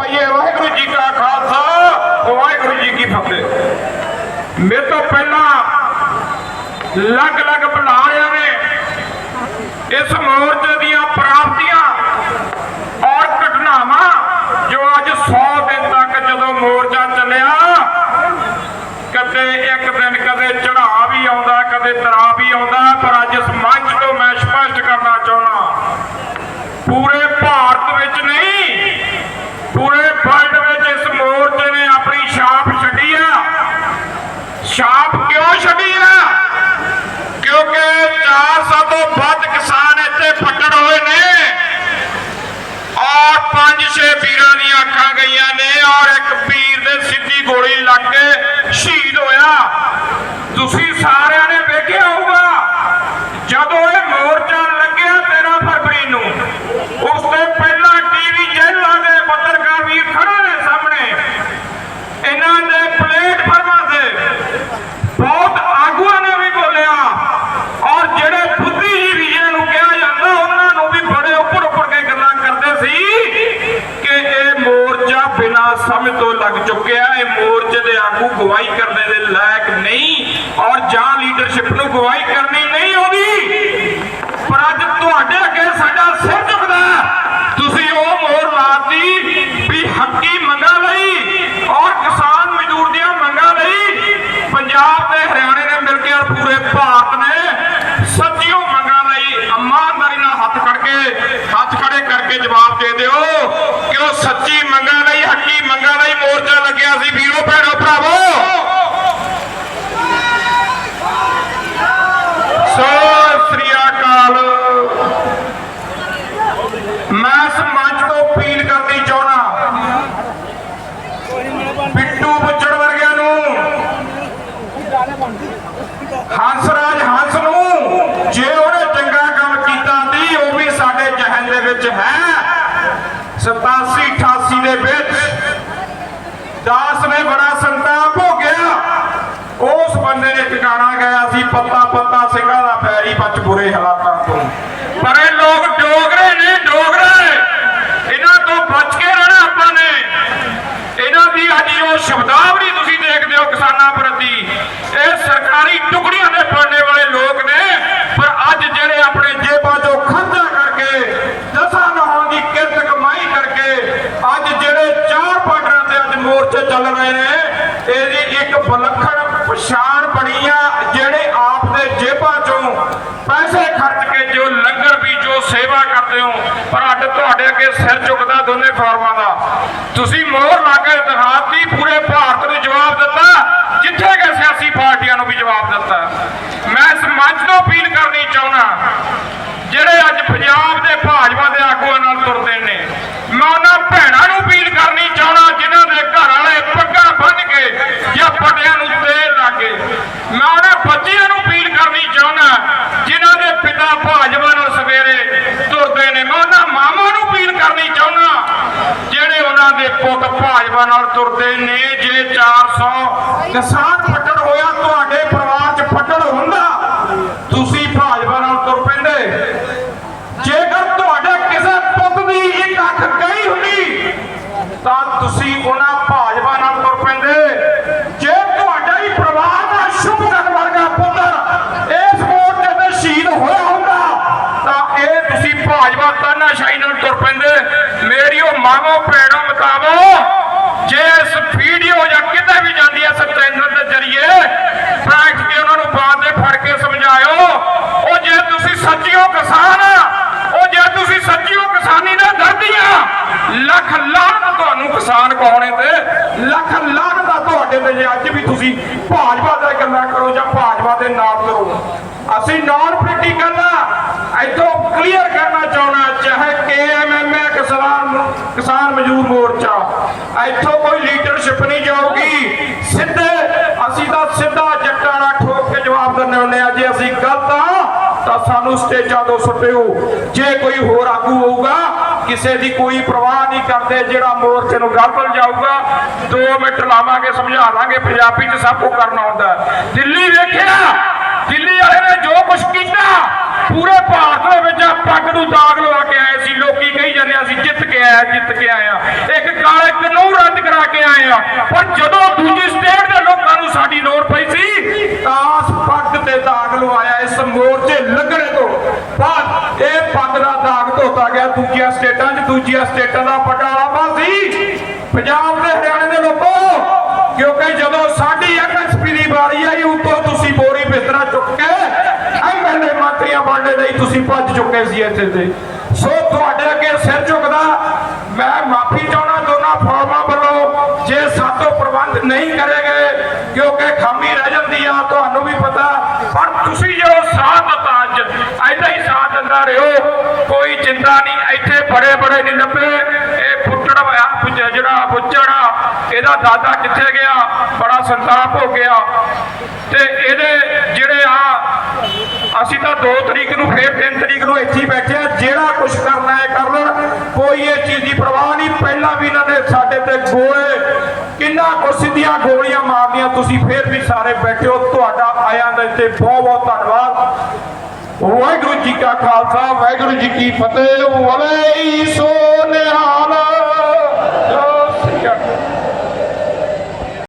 ਪਾਈਏ। ਵਾਹਿਗੁਰੂ ਜੀ ਕਾ ਖਾਲਸਾ ਵਾਹਿਗੁਰੂ ਜੀ ਕੀ ਫਤਿਹ। ਮੇਰੇ ਤੋਂ ਪਹਿਲਾਂ ਲੱਗ-ਲੱਗ ਨੇ ਇਸ ਮੋਰਚੇ ਦੀਆਂ ਪ੍ਰਾਪਤੀਆਂ ਔਰ ਘਟਨਾਵਾਂ ਜੋ ਅੱਜ 100 ਦਿਨ ਤੱਕ ਜਦੋਂ ਮੋਰਚਾ ਚੱਲਿਆ ਕਦੇ ਇੱਕ ਦਿਨ ਕਦੇ ਚੜਾ ਵੀ ਆਉਂਦਾ ਕਦੇ ਤਰਾ ਵੀ ਆਉਂਦਾ ਪਰ ਅੱਜ ਇਸ ਮੰਚ ਤੋਂ ਮੈਂ ਸਪਸ਼ਟ ਕਰਨਾ ਚਾਹੁੰਦਾ ਪੂਰੇ ਭਾਰਤ ਵਿੱਚ ਨਹੀਂ ਪੂਰੇ ਵਰਲਡ ਵਿੱਚ ਇਸ ਮੋਰਚੇ ਨੇ ਆਪਣੀ ਛਾਪ ਛੱਡੀ ਆ ਛਾਪ ਕਿਉਂ ਛੱਡੀ ਆ ਕਿਉਂਕਿ 400 ਤੋਂ ਵੱਧ ਕਿਸਾਨ ਇੱਥੇ ਫੱਟੜ ਹੋਏ ਨੇ। ਔਰ ਪੰਜ ਛੇ ਵੀਰਾਂ ਦੀਆਂ ਅੱਖਾਂ ਗਈਆਂ ਨੇ ਔਰ ਇੱਕ ਵੀਰ ਦੇ ਸਿੱਧੀ ਗੋਲੀ ਲੱਗ ਕੇ ਸ਼ਹੀਦ ਹੋਇਆ ਤੁਸੀਂ ਸਾਰਿਆਂ ਨੇ ਵੇਖਿਆ ਹੋਊਗਾ ਜਦੋਂ ਇਹ ਮੋਰਚਾ ਲੱਗਿਆ 13 ਫਰਵਰੀ ਨੂੰ ਉਸ ਤੋਂ ਪਹਿਲਾਂ ਟੀਵੀ ਚੈਨਲਾਂ ਦੇ ਪੱਤਰਕਾਰ ਵੀਰ ਖੜੇ ਨੇ ਸਾਹਮਣੇ ਇਹਨਾਂ ਦੇ ਪਲੇਟਫਾਰਮਾਂ ਤੇ ਬਹੁਤ ਆਗੂਆਂ ਨੇ ਵੀ ਬੋਲਿਆ ਔਰ ਜਿਹੜੇ ਬੁੱਧੀਜੀਵੀ ਜਿਹਨੂੰ ਕਿਹਾ ਜਾਂਦਾ ਉਹਨਾਂ ਨੂੰ ਵੀ ਬੜੇ ਉੱਪਰ ਉੱਪਰ ਕੇ ਗੱਲਾਂ ਕਰਦੇ ਸੀ ਕਿ ਇਹ ਮੋਰਚਾ ਬਿਨਾਂ ਸਮਝ ਲੱਗ ਚੁੱਕਿਆ, ਇਹ ਮੋਰਚੇ ਦੇ ਆਗੂ ਗਵਾਹੀ ਕਰਨੇ ਦੇ ਲਾਇਕ ਨਹੀਂ ਔਰ ਜਾਂ ਲੀਡਰਸ਼ਿਪ ਨੂੰ ਗਵਾਹੀ ਕਰਨੀ ਨਹੀਂ ਆਉਂਦੀ। ਪਰ ਅੱਜ ਤੁਹਾਡੇ ਅੱਗੇ ਸਾਡਾ ਸਿਰ ਝੁਕਦਾ ਤੁਸੀਂ ਉਹ ਮੋਹਰ ਲਾਤੀ ਵੀ ਹੱਕੀ ਮੰਗਾਂ ਲਈ ਔਰ ਕਿਸਾਨ ਮਜ਼ਦੂਰ ਦੀਆਂ ਮੰਗਾਂ ਲਈ ਪੰਜਾਬ ਤੇ ਹਰਿਆਣੇ ਨੇ ਮਿਲ ਕੇ ਔਰ ਪੂਰੇ ਭਾਰਤ ਨੇ ਸੱਚੀਓ ਮੰਗਾਂ ਲਈ ਇਮਾਨਦਾਰੀ ਨਾਲ ਹੱਥ ਖੜ ਕੇ, ਹੱਥ ਖੜੇ ਕਰਕੇ ਜਵਾਬ ਦੇ ਦਿਓ ਕਿ ਉਹ ਸੱਚੀ ਮੰਗਾਂ ਲਈ ਹੱਕੀ ਮੰਗਾਂ ਲਈ ਮੋਰਚਾ ਲੱਗਿਆ ਸੀ ਵੀਰੋ ਭੈਣੋ ਭਰਾਵੋ ਸਤਿ ਸ੍ਰੀ ਅਕਾਲ ਮੈਂ ਇਸ ਮੰਚ ਤੋਂ ਅਪੀਲ ਕਰਨੀ ਚਾਹੁੰਦਾ। ਬਿੱਟੂ ਬੁੱਚੜ ਵਰਗਿਆਂ ਨੂੰ। ਹੰਸਰਾਜ ਹੰਸ ਨੂੰ। ਜੇ ਉਹਨੇ ਚੰਗਾ ਕੰਮ ਕੀਤਾ ਸੀ, ਉਹ ਵੀ ਸਾਡੇ ਜਹਨ ਦੇ ਵਿੱਚ ਹੈ। 87 88 ਦੇ ਵਿੱਚ ਦਾਸ ਨੇ ਬੜਾ ਸੰਤਾਪ ਭੋਗਿਆ ਉਸ ਬੰਦੇ ਨੇ ਟਿਕਾਣਾ ਗਿਆ ਸੀ, ਪੱਤਾ ਪੱਤਾ ਸਿੰਘਾਂ ਦਾ ਪੈਰੀ ਪੱਚ ਬੁਰੇ ਹਾਲਾਤਾਂ ਤੋਂ। ਪਰ ਇਹ ਲੋਕ ਡੋਗਰੇ ਨੇ ਡੋਗਰੇ ਇਹਨਾਂ ਤੋਂ ਬਚ ਕੇ ਰਹਿਣਾ ਆਪਾਂ ਨੇ ਇਹਨਾਂ ਦੀ ਅੱਜ ਉਹ ਸ਼ਬਦਾਵਲੀ ਤੁਸੀਂ ਦੇਖਦੇ ਹੋ ਕਿਸਾਨਾਂ ਪ੍ਰਤੀ। ਇਹ ਸਰਕਾਰੀ ਟੁਕੜੀਆਂ ਦੇ ਬਣਨੇ ਵਾਲੇ ਲੋਕ ਨੇ। ਪਰ ਅੱਜ ਜਿਹੜੇ ਆਪਣੇ ਜੇਬਾਂ ਚੋਂ ਖਰਚਾ ਕਰਕੇ, ਦਸਾਂ ਨਹਾਂ ਦੀ ਕਿਰਤ ਕਮਾਈ ਕਰਕੇ, ਅੱਜ ਜਿਹੜੇ ਚਾਰ ਪਾਰਟਰਾਂ ਤੇ ਅੱਜ ਮੋਰਚੇ ਚੱਲ ਰਹੇ ਨੇ, ਇਹਦੀ ਇੱਕ ਵਿਲੱਖਣ ਪਛਾਣ ਬਣੀ ਆ, ਜਿਹੜੇ ਆਪ ਦੇ ਜੇਬਾਂ ਚੋਂ ਪੈਸੇ ਖਰਚ ਕੇ ਜੋ ਲੰਗਰ ਵੀ, ਜੋ ਸੇਵਾ ਕਰਦੇ ਹੋ ਪਰ ਅੱਜ ਤੁਹਾਡੇ ਅੱਗੇ ਸਿਰ ਝੁਕਦਾ ਦੋਨੇ ਫਾਰਮਾਂ ਦਾ। ਤੁਸੀਂ ਮੋਹਰ ਲਾ ਕੇ ਦਿਖਾਤੀ, ਪੂਰੇ ਭਾਰਤ ਨੂੰ ਜਵਾਬ ਦਿੱਤਾ, ਜਿੱਥੇ ਕਿ ਸਿਆਸੀ ਪਾਰਟੀਆਂ ਨੂੰ ਵੀ ਜਵਾਬ ਦਿੱਤਾ। ਮੈਂ ਇਸ ਮੰਚ ਤੋਂ ਅਪੀਲ ਕਰਨੀ ਚਾਹੁੰਦਾ ਜਿਹੜੇ ਅੱਜ ਪੰਜਾਬ ਦੇ ਭਾਜਪਾ ਦੇ ਆਗੂਆਂ ਨਾਲ ਤੁਰਦੇ ਨੇ, ਮੈਂ ਉਹਨਾਂ ਭੈਣਾਂ ਨੂੰ ਅਪੀਲ ਕਰਨੀ ਚਾਹੁੰਦਾ, ਜਿਨ੍ਹਾਂ ਦੇ ਘਰ ਵਾਲੇ ਪੱਗਾਂ ਬੰਨ ਕੇ ਜਾਂ ਪਟਿਆਂ ਨੂੰ ਤੇਲ ਲਾ ਕੇ। ਮੈਂ ਉਹਨਾਂ ਬੱਚਿਆਂ ਨੂੰ ਅਪੀਲ ਕਰਨੀ ਚਾਹੁੰਦਾ, ਜਿਨ੍ਹਾਂ ਦੇ ਪਿਤਾ ਭਾਜਪਾ ਨਾਲ ਸਵੇਰੇ ਤੁਰਦੇ ਨੇ ਮੈਂ ਉਹਨਾਂ ਮਾਵਾਂ ਨੂੰ ਅਪੀਲ ਕਰਨੀ ਚਾਹੁੰਦਾ ਜਿਹੜੇ ਉਹਨਾਂ ਦੇ ਪੁੱਤ ਭਾਜਪਾ ਨਾਲ ਤੁਰਦੇ ਨੇ ਜੇ 400 ਕਿਸਾਨ ਫੱਟੜ ਹੋਇਆ, ਤੁਹਾਡੇ ਪਰਿਵਾਰ 'ਚ ਫੱਟੜ ਹੁੰਦਾ। ਤੁਸੀਂ ਭਾਜਪਾ ਨਾਲ ਤੁਰ ਪੈਂਦੇ। ਜੇਕਰ ਤੁਹਾਡੇ ਕਿਸੇ ਪੁੱਤ ਦੀ ਇੱਕ ਅੱਖ ਗਈ ਹੁੰਦੀ, ਤਾਂ ਤੁਸੀਂ ਉਹਨਾਂ ਭਾਜਪਾ ਨਾਲ ਤੁਰ ਪੈਂਦੇ। ਜੇ ਤੁਹਾਡਾ ਹੀ ਪਰਿਵਾਰ ਦਾ ਕਰਨ ਵਰਗਾ ਪੁੱਤਰ ਇਸ ਮੋਰਚੇ ਤੇ ਸ਼ਹੀਦ ਹੋਇਆ ਹੁੰਦਾ, ਤਾਂ ਇਹ ਤੁਸੀਂ ਭਾਜਪਾ ਤਾਨਾਸ਼ਾਹੀ ਨਾਲ ਤੁਰ ਪੈਂਦੇ। ਮੇਰੀ ਉਹ ਮਾਵੋ, ਭੈਣੋ ਮਤਾਬੋ ਜੇ ਇਸ ਵੀਡੀਓ ਜਾਂ ਕਿਤੇ ਵੀ ਜਾਂਦੀ ਹੈ ਸਤਿੰਦਰ ਦੇ ਜਰੀਏ ਬੈਠ ਕੇ ਉਹਨਾਂ ਨੂੰ ਬਾਤ ਦੇ ਫੜ ਕੇ ਸਮਝਾਇਓ, ਉਹ ਜੇ ਤੁਸੀਂ ਸੱਚੀਓ ਕਿਸਾਨ ਉਹ ਜੇ ਤੁਸੀਂ ਸੱਚੀਓ ਕਿਸਾਨੀ ਨਾਲ ਡਰਦੀਆਂ ਲੱਖ ਲਾਹਨਤ ਤੁਹਾਨੂੰ ਕਿਸਾਨ ਕਹਾਉਣੇ ਤੇ, ਲੱਖ ਲਾਹਨਤ ਆ ਤੁਹਾਡੇ ਤੇ ਜੇ ਅੱਜ ਵੀ ਤੁਸੀਂ ਭਾਜਪਾ ਦਾ ਗੱਲਾਂ ਕਰੋ ਜਾਂ ਭਾਜਪਾ ਦੇ ਨਾਲ ਕਰੋ। ਅਸੀਂ ਨਾਨ ਪੋਲੀਟੀਕਲ ਇੱਥੋਂ ਕਲੀਅਰ ਕਰਨਾ ਚਾਹਣਾ ਚਾਹੇ ਕੇਐਮਐਮਏ ਕਿਸਾਨ ਕਿਸਾਨ ਮਜ਼ਦੂਰ ਮੋਰਚਾ। ਇੱਥੋਂ ਕੋਈ ਲੀਡਰਸ਼ਿਪ ਨਹੀਂ ਜਾਊਗੀ। ਸਿੱਧੇ, ਅਸੀਂ ਤਾਂ ਸਿੱਧਾ ਜੱਟਾਂ ਨਾਲ ਠੋਕ ਕੇ ਜਵਾਬ ਦਿੰਦੇ ਹੁੰਦੇ ਆ ਜੇ ਅਸੀਂ ਗਲਤ ਆ ਤਾਂ ਸਾਨੂੰ ਸਟੇਜਾਂ ਤੋਂ ਸੁੱਟਿਓ। ਜੇ ਕੋਈ ਹੋਰ ਆਗੂ ਹੋਊਗਾ, ਕਿਸੇ ਦੀ ਕੋਈ ਪਰਵਾਹ ਨਹੀਂ ਕਰਦੇ, ਜਿਹੜਾ ਮੋਰਚੇ ਨੂੰ ਗਲਤ ਜਾਊਗਾ 2 ਮਿੰਟ ਲਾਵਾਂਗੇ, ਸਮਝਾ ਲਾਂਗੇ ਪੰਜਾਬੀ 'ਚ ਸਭ ਕੁਝ ਕਰਨਾ ਹੁੰਦਾ। ਦਿੱਲੀ ਵੇਖਿਆ, ਦਿੱਲੀ ਵਾਲੇ ਨੇ ਜੋ ਕੁਝ ਕੀਤਾ ਪੂਰੇ ਭਾਰਤ ਦੇ ਵਿੱਚ ਆ ਪੱਗ ਨੂੰ ਦਾਗ ਲਵਾ ਕੇ ਆਏ ਸੀ। ਲੋਕੀ ਕਹੀ ਜਾਂਦੇ ਆ, ਅਸੀਂ ਜਿੱਤ ਕੇ ਆਇਆ ਜਿੱਤ ਕੇ ਆਇਆ ਇੱਕ ਕਾਲੇ ਕਾਨੂੰਨ ਰੱਦ ਕਰਾ ਕੇ ਆਏ ਆ। ਪਰ ਜਦੋਂ ਦੂਜੀ ਸਟੇਟ ਦੇ ਲੋਕਾਂ ਨੂੰ ਸਾਡੀ ਲੋੜ ਪਈ ਸੀ ਤਾਸ ਪੱਗ ਤੇ ਦਾਗ ਲਵਾਇਆ ਇਸ ਮੋਰਚੇ ਲੱਗਣੇ ਤੋਂ ਬਾਅਦ ਇਹ ਪੱਗ ਦਾ ਦਾਗ ਧੋਤਾ ਗਿਆ। ਦੂਜੀਆਂ ਸਟੇਟਾਂ 'ਚ ਦੂਜੀਆਂ ਸਟੇਟਾਂ ਦਾ ਪਟਾਲਾ ਬਾਜ਼ੀ। ਪੰਜਾਬ ਦੇ ਹਰਿਆਣੇ ਦੇ ਲੋਕੋ, ਕਿਉਂਕਿ ਜਦੋਂ ਸਾਡੀ ਤੁਸੀਂ ਭੱਜ ਚੁੱਕੇ ਸੀ ਇੱਥੇ ਤੇ। ਸੋ ਤੁਹਾਡੇ ਅੱਗੇ ਸਿਰ ਝੁਕਦਾ, ਮੈਂ ਮਾਫੀ ਚਾਹਣਾ ਦੋਨਾਂ ਫੋਰਮਾਂ ਵੱਲੋਂ ਜੇ ਸਾਤੋਂ ਪ੍ਰਬੰਧ ਨਹੀਂ ਕਰੇ ਗਏ, ਕਿਉਂਕਿ ਖਾਮੀ ਰਹਿ ਜਾਂਦੀ ਆ, ਤੁਹਾਨੂੰ ਵੀ ਪਤਾ। ਪਰ ਤੁਸੀਂ ਜੋ ਸਾਥ ਦਿੱਤਾ ਅੱਜ, ਐਦਾਂ ਹੀ ਸਾਥ ਦਿੰਦਾ ਰਹੋ। ਕੋਈ ਚਿੰਤਾ ਨਹੀਂ, ਇੱਥੇ ਬੜੇ ਬੜੇ ਨਹੀਂ ਲੱਭੇ। ਇਹ ਫੁੱਟੜ ਜਿਹੜਾ ਬੁੱਚੜ ਇਹਦਾ ਦਾਦਾ ਕਿੱਥੇ ਗਿਆ? ਬੜਾ ਸੰਤਾਪ ਹੋ ਗਿਆ। ਤੇ ਇਹਦੇ ਜਿਹੜੇ ਆ, ਅਸੀਂ ਤਾਂ 2 ਤਰੀਕ ਨੂੰ, ਫੇਰ 3 ਤਰੀਕ ਨੂੰ ਇੱਥੇ ਬੈਠੇ ਆ। ਜਿਹੜਾ ਕੁਝ ਕਰਨਾ ਹੈ ਕਰ ਲੈਣ ਕੋਈ ਇਹ ਚੀਜ਼ ਦੀ ਪਰਵਾਹ ਨਹੀਂ। ਪਹਿਲਾਂ ਵੀ ਇਹਨਾਂ ਨੇ ਸਾਡੇ ਤੇ ਗੋਲੇ ਕਿੰਨਾ ਕੁ ਸਿੱਧੀਆਂ ਗੋਲੀਆਂ ਮਾਰਦੀਆਂ ਤੁਸੀਂ ਫੇਰ ਵੀ ਸਾਰੇ ਬੈਠੇ ਹੋ। ਤੁਹਾਡਾ ਆਇਆਂ ਦੇ ਤੇ ਬਹੁਤ ਬਹੁਤ ਧੰਨਵਾਦ। ਵਾਹਿਗੁਰੂ ਜੀ ਕਾ ਖਾਲਸਾ, ਵਾਹਿਗੁਰੂ ਜੀ ਕੀ ਫਤਿਹ। ਵਲੇ ਸੋਨੇ